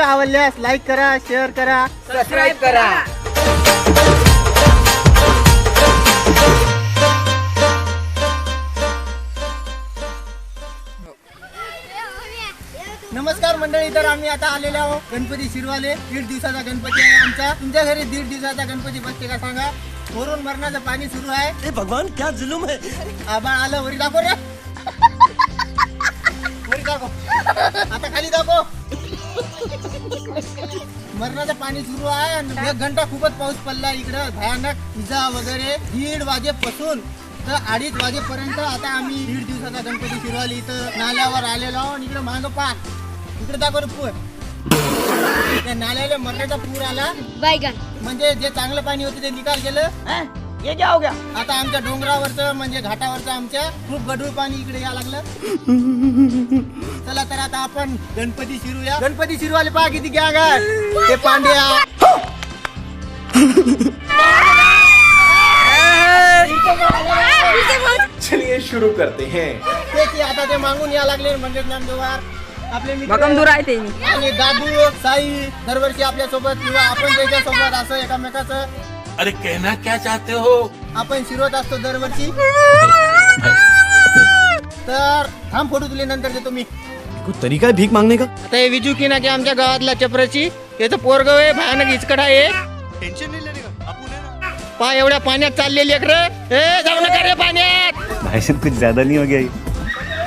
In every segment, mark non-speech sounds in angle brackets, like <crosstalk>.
आवडल्यास लाईक करा शेअर करा सबस्क्राईब करा. नमस्कार मंडळी तर आम्ही आता आलेलो आहोत गणपती शिरवाले. दीड दिवसाचा गणपती आहे आमचा. तुमच्या घरी दीड दिवसाचा गणपती बसते का सांगा? वरून मरणाचं पाणी सुरू आहे. भगवान क्या जुलुम है आबाळ आलं वरी दाखव रे. <laughs> वरी दाखव. आता खाली दाखव. मरणाचं पाणी सुरू आहे आणि एक घंटा खूपच पाऊस पडला इकडं. भयानक विजा वगैरे. दीड वाजेपासून तर अडीच वाजेपर्यंत आता आम्ही दीड दिवसाचा गणपती शिरवाली इथं नाल्यावर आलेलो आहोत आणि इकडे मागं पा इकडे दाखव रे पूर. त्या नाल्याला मरणाचा पूर आला. म्हणजे जे चांगलं पाणी होतं ते निकाल गेलं ये क्या हो गया? आता आमच्या डोंगरावरचं म्हणजे घाटावरचं आमच्या खूप गढूळ पाणी इकडे या लागलं. चला तर आता आपण गणपती शिरूया. गणपती शिरवाले पहा किती घ्या गा ते पांड्या. चलिए शुरू करते हैं। ते की आता ते मागून या लागले म्हणजे ज्ञानदेवार आपले मित्र आहे ते. मी आणि दादू साई दरवर्षी आपल्यासोबत किंवा आपण त्याच्या सोबत असं एकामेकाचं अरे कहना क्या चाहते हो? आपण शिरवत असतो दरवर्षी. तर थांब फोटो तुले नंतर देतो मी. कुछ तरीका है भीख मांगने का? आता हे विजू की ना की आमच्या गावातला चपराची याचं पोरगव आहे भयानक हिचकड आहे. टेंशन नहीं लेने का आप ना पा एवढ्या पाण्यात चाललेली लेकर ए जाऊ नका रे पाण्यात. भाई साहब कुछ ज्यादा नहीं हो गया ये?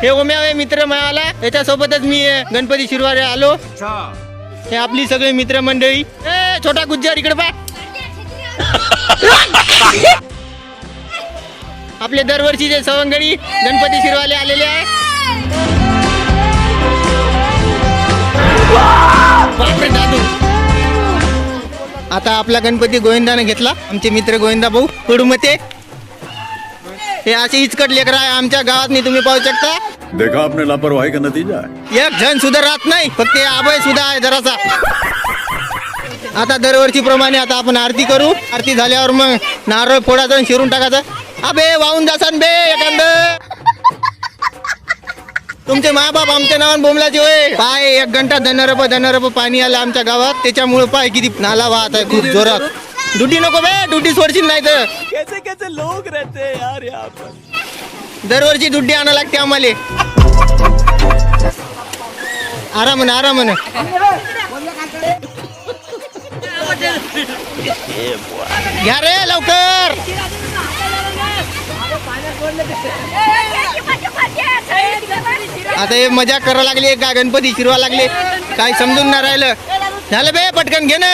हे ओम्या आहे मित्र मिळाला याच्यासोबतच मी आहे, गणपती शिरवारे आलो. हे आपली सगळी मित्र मंडळी ए छोटा गुज्जार इकडे पा आपले दरवर्षीचे सवंगडी गणपती शिरवाले आलेले आहे. बापरे दादू. आता आपला गणपती गोविंदाने घेतला. आमचे मित्र गोविंदा भाऊ कडूमते हे असे इचकट लेकर आहे आमच्या गावात नाही तुम्ही पाहू शकता. देखा आपने लापरवाही का नतीजा एक जण सुद्धा राहत नाही फक्त अभय सुद्धा आहे जरासा. आता दरवर्षी प्रमाणे आता आपण आरती करू. आरती झाल्यावर मग नारळ फोडायचं शिरून टाकायचं. अबे वाहून जासान बे एखाद. तुमचे मायबाप आमच्या नावान बोमलाचे होय. पाय एक घंटा धनरप धनरप पाणी आलं आमच्या गावात. त्याच्यामुळे पाय किती नाला वाहत आहे खूप जोरात. ड्युटी नको बे ड्युटी सोडशील नाही तर. कैसे कैसे लोग रहते यार यहाँ पर? दरवर्षी दुड्डी आणा लागते आम्हाला. आराम आराम <laughs> घ्या रे लवकर. आता हे मजा करा लागली का गणपती शिरवा लागले. काय समजून ना राहिलं. झालं बे पटकन घे ना.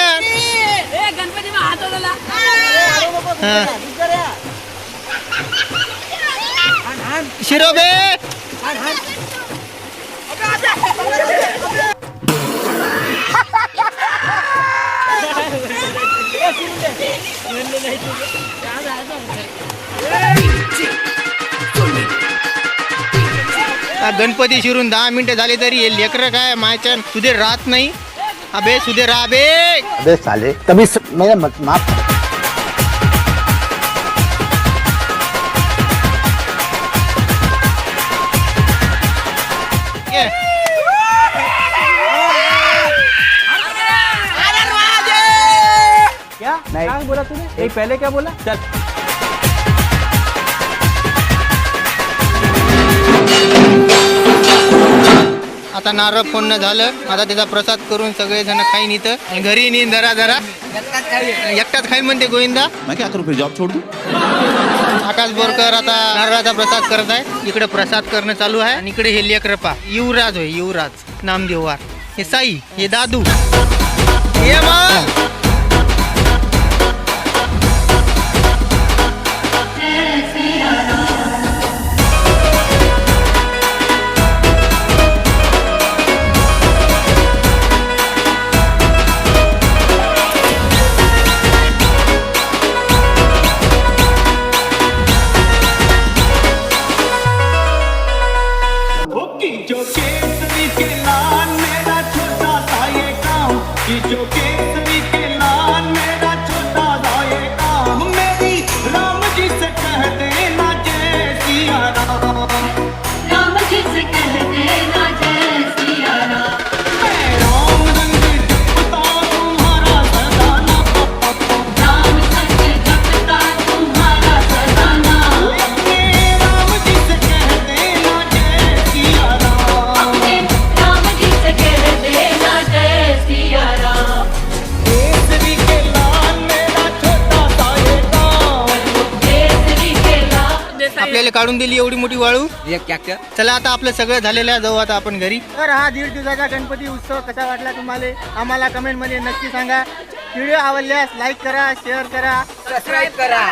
शिरो बे. गणपती शिरून दहा मिनिटं झाले तरी हे लेकरं काय मायचन सुधीर राहत नाही. अबे सुधीर राहा बे अबे साले. तभी स... मेरा मत माफ. ये. क्या क्या बोला तूने। एक पहले क्या बोला? चल। आता नारळ फोडणं झालं. आता त्याचा प्रसाद करून सगळे जण खाईन इथं. आणि घरी नेईन जरा जरा. एकटाच खाईन म्हणते गोविंदा. मैं क्या करूँ फिर जॉब छोड़ दूँ आकाश बोरकर आता नारळाचा प्रसाद करत आहे. इकडे प्रसाद करणं चालू आहे. आणि इकडे हे लेकरपा. युवराज होय युवराज. नामदेव वार. हे साई हे दादू. ये मग आपल्याला काढून दिली एवढी मोठी वाळू? ये क्या क्या चला आता आपलं सगळं झालेलं आहे जाऊ आता आपण घरी. तर हा दीड दिवसाचा गणपती उत्सव कसा वाटला तुम्हाला? आम्हाला कमेंटमध्ये नक्की सांगा. व्हिडिओ आवडल्यास लाईक करा शेअर करा. सबस्क्राईब करा.